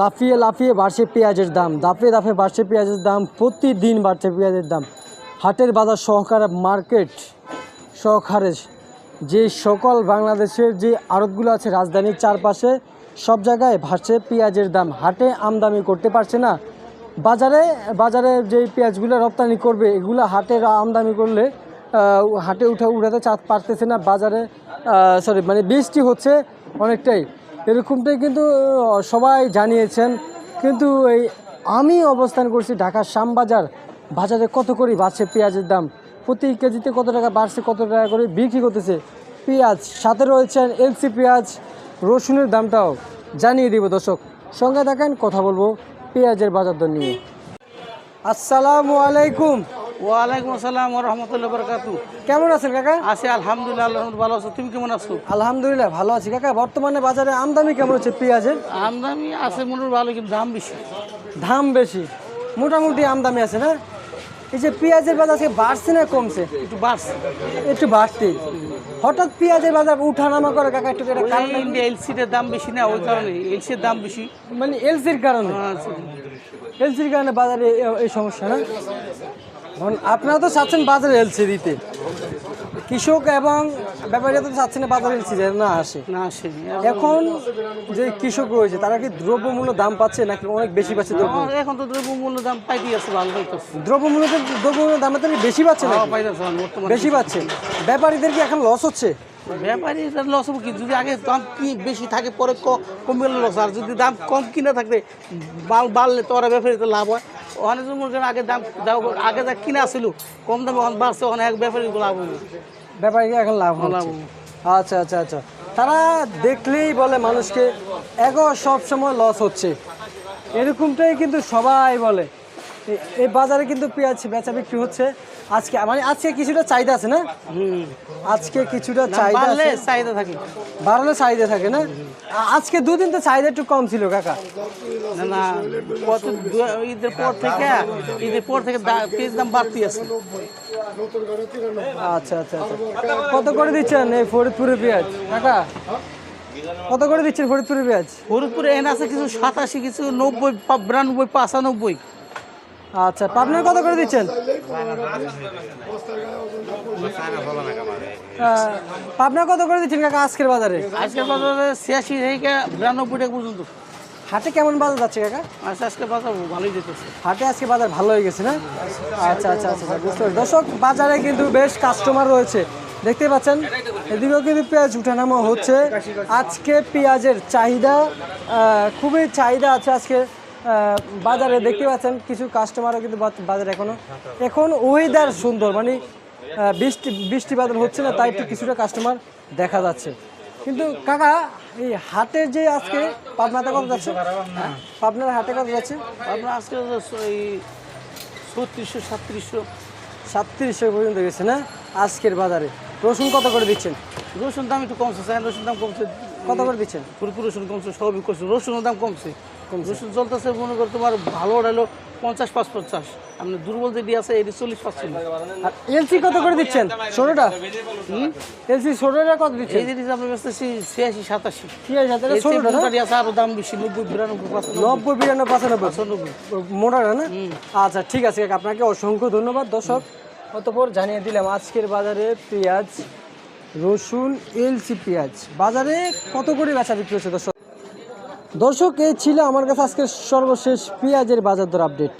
লাফিয়ে লাফিয়ে বাড়ছে পেঁয়াজের দাম দাফে দাফে বাড়ছে পেঁয়াজের দাম, প্রতিদিন বাড়ছে পেঁয়াজের দাম। হাটের বাজার সহকারে মার্কেট সহকারে যে সকল বাংলাদেশের যে আড়তগুলো আছে রাজধানীর চারপাশে, সব জায়গায় ভাসছে পেঁয়াজের দাম। হাটে আমদানি করতে পারছে না। বাজারে বাজারে যে পেঁয়াজগুলো রপ্তানি করবে, এগুলো হাটে আমদানি করলে হাটে উঠে উঠাতে চা পারতেছে না। বাজারে সরি মানে বৃষ্টি হচ্ছে অনেকটাই। এরকমটাই কিন্তু সবাই জানিয়েছেন। কিন্তু এই আমি অবস্থান করছি ঢাকার শ্যামবাজার। বাজারে কত করে বাড়ছে পেঁয়াজের দাম? প্রতি কেজিতে কত টাকা বাড়ছে, কত টাকা করে বিক্রি করতেছে? পেঁয়াজ, সাথে রয়েছেন এলসি পেঁয়াজ, রসুনের দামটাও জানিয়ে দিব দর্শক। সঙ্গে দেখেন কথা বলব পেঁয়াজের বাজার দর নিয়ে। আসসালামু আলাইকুম। ওয়ালাইকুম আসসালাম রহমতুল্লাহ বরকাতু কেমন আছেন কাকা? আছি আলহামদুলিল্লাহ আল্লাহ ভালো আছো। তুমি কেমন আছো? আলহামদুলিল্লাহ ভালো আছি কাকা। বর্তমানে বাজারে আমদানি কেমন হচ্ছে পেঁয়াজের? আমদানি আছে মনে ভালো কিন্তু দাম বেশি। দাম বেশি। মোটামুটি আমদানি আছে না? এই যে পেঁয়াজের বাজার আজকে বাড়ছে না কমছে? একটু বাড়ছে। একটু বাড়তি হঠাৎ পেঁয়াজের বাজার উঠানামা করে কাকা একটু এটা কারণ ইন্ডিয়া এলসিটার দাম বেশি না ওই কারণে। এলসির দাম বেশি। মানে এলসির কারণে। এলসির কারণে বাজারে এই সমস্যা না? আপনারা তো চাচ্ছেন বাজারে এলসি দিতে কৃষক এবং ব্যাপারীরা তো চাচ্ছেন না বাজারে এলসি যেন না আসে। না আসেনি এখন যে কৃষক রয়েছে তারা কি দ্রব্যমূল্য দাম পাচ্ছে নাকি অনেক বেশি পাচ্ছে দ্রব্য? এখন তো দ্রব্যমূল্য দাম পাইতে আছে ভালো দ্রব্যমূল্য দ্রব্যমূল্য দামে তো বেশি পাচ্ছে না বেশি পাচ্ছে। ব্যাপারীদের কি এখন লস হচ্ছে? ব্যাপারী লস হবে কি? যদি আগে দাম কি বেশি থাকে পরে কমে গেলে লস আর যদি দাম কম কিনে থাকলে বাড়লে তো ওরা ব্যাপারীতে লাভ হয়। ওখানে যদি মনে আগে দাম দাও আগে যা কিনা ছিল কম দামে ওখানে বাড়ছে ওখানে এক ব্যাপারী লাভ হইল ব্যাপারীকে এখন লাভ লাভ আচ্ছা আচ্ছা আচ্ছা। তারা দেখলেই বলে মানুষকে এগো সব সময় লস হচ্ছে। এরকমটাই কিন্তু সবাই বলে। এই বাজারে কিন্তু পেঁয়াজ বেচা বিক্রি হচ্ছে। আজকে মানে আজকে কিছুটা চাহিদা আছে না? আজকে কিছুটা চাহিদা আছে। চাহিদা থাকে। বাড়লে চাহিদা থাকে না? আজকে দুদিন তো চাহিদা একটু কম ছিল কাকা। না না কত ঈদের পর থেকে ঈদের পর থেকে পেঁয়াজ দাম বাড়তি আছে। আচ্ছা আচ্ছা আচ্ছা। কত করে দিচ্ছেন এই ফরিদপুরের পেঁয়াজ? কাকা কত করে দিচ্ছেন ফরিদপুরের পেঁয়াজ? ফরিদপুরে এখানে আছে কিছু সাতাশি কিছু নব্বই বিরানব্বই পঁচানব্বই। আচ্ছা পাবনার কত করে দিচ্ছেন? পাবনা কত করে দিচ্ছেন কাকা আজকের বাজারে? আজকের বাজারে ছিয়াশি থেকে বিরানব্বই টাকা পর্যন্ত। হাটে কেমন বাজার যাচ্ছে কাকা? আচ্ছা আজকে বাজার ভালোই যেতেছে। হাটে আজকে বাজার ভালো হয়ে গেছে না? আচ্ছা আচ্ছা আচ্ছা আচ্ছা, বুঝতে পারছি। দর্শক বাজারে কিন্তু বেশ কাস্টমার রয়েছে। দেখতে পাচ্ছেন এদিকেও কিন্তু পেঁয়াজ উঠানামা হচ্ছে। আজকে পেঁয়াজের চাহিদা খুবই চাহিদা আছে আজকে। বাজারে দেখতে পাচ্ছেন কিছু কাস্টমারও কিন্তু বাজারে এখনও। এখন ওয়েদার সুন্দর মানে বৃষ্টি বৃষ্টি বাদল হচ্ছে না তাই একটু কিছুটা কাস্টমার দেখা যাচ্ছে। কিন্তু কাকা এই হাটের যে আজকে পাবনাতে কত যাচ্ছে? পাবনার হাটে কত যাচ্ছে? আপনার আজকে এই ছত্রিশশো সাতত্রিশশো। সাতত্রিশশো পর্যন্ত গেছে না? আজকের বাজারে। রসুন কত করে দিচ্ছেন? রসুন দাম একটু কমছে চাই রসুন দাম কমছে। কত করে দিচ্ছেন? ফুলপুর রসুন কমছে সবই করছে রসুনের দাম কমছে। রসুন চলতেছে মনে করো তোমার ভালো হলো পঞ্চাশ পাঁচ পঞ্চাশ। আপনি দুর্বল যেটি আছে এটি চল্লিশ পার্সেন্ট আর এলসি কত করে দিচ্ছেন? ষোলোটা? এলসি ষোলোটা কত দিচ্ছেন? এই জিনিস আপনি বেচতেছি ছিয়াশি সাতাশি। ঠিক আছে তাহলে ষোলোটা আছে আরও দাম বেশি নব্বই বিরানব্বই নব্বই বিরানব্বই পঁচানব্বই? পঁচানব্বই। মোটাটা না আচ্ছা ঠিক আছে আপনাকে অসংখ্য ধন্যবাদ। দর্শক অতপর জানিয়ে দিলাম আজকের বাজারে পেঁয়াজ রসুন এলসি পেঁয়াজ। বাজারে কত করে বেচা বিক্রি হচ্ছে দর্শক? দর্শক এই ছিল আমার কাছে আজকের সর্বশেষ পেঁয়াজের বাজার দর আপডেট।